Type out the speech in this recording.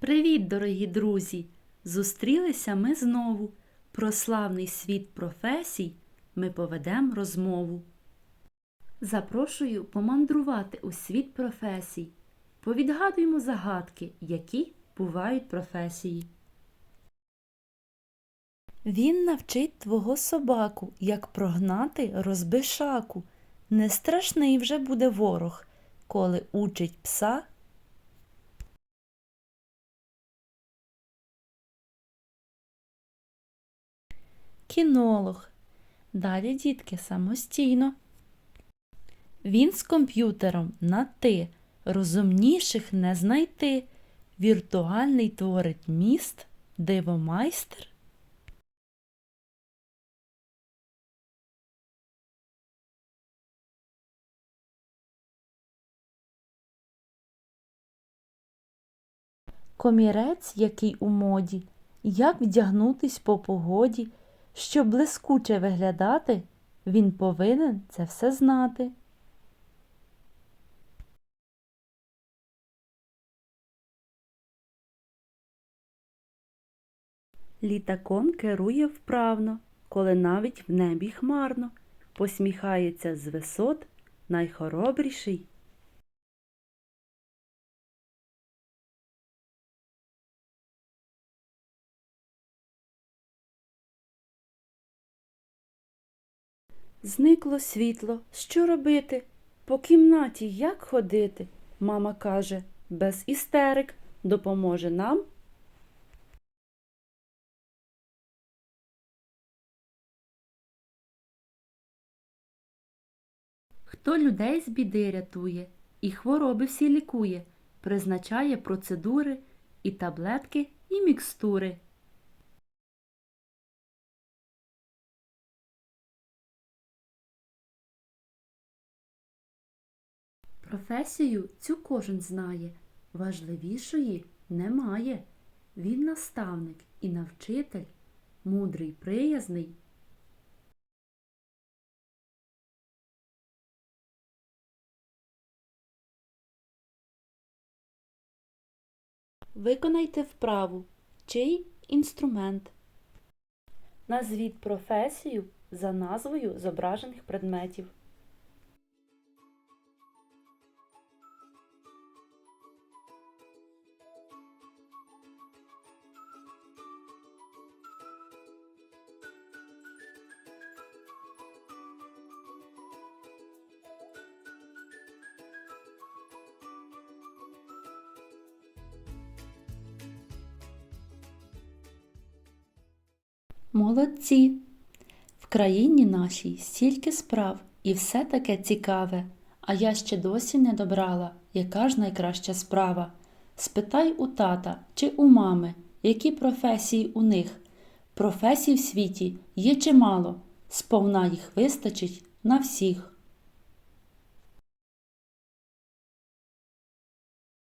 Привіт, дорогі друзі! Зустрілися ми знову. Про славний світ професій ми поведемо розмову. Запрошую помандрувати у світ професій. Повідгадуємо загадки, які бувають професії. Він навчить твого собаку, як прогнати розбишаку. Не страшний вже буде ворог, коли учить пса Кінолог. Далі, дітки, самостійно. Він з комп'ютером на ти. Розумніших не знайти. Віртуальний творить міст, дивомайстер. Комірець, який у моді, як вдягнутись по погоді, щоб блискуче виглядати, він повинен це все знати. Літаком керує вправно, коли навіть в небі хмарно, посміхається з висот найхоробріший. Зникло світло. Що робити? По кімнаті як ходити? Мама каже, без істерик допоможе нам. Хто людей з біди рятує і хвороби всі лікує, призначає процедури і таблетки, і мікстури. Професію цю кожен знає, важливішої немає. Він наставник і навчитель, мудрий, приязний. Виконайте вправу, чий інструмент. Назвіть професію за назвою зображених предметів. Молодці! В країні нашій стільки справ і все таке цікаве, а я ще досі не добрала, яка ж найкраща справа. Спитай у тата чи у мами, які професії у них. Професій в світі є чимало, сповна їх вистачить на всіх.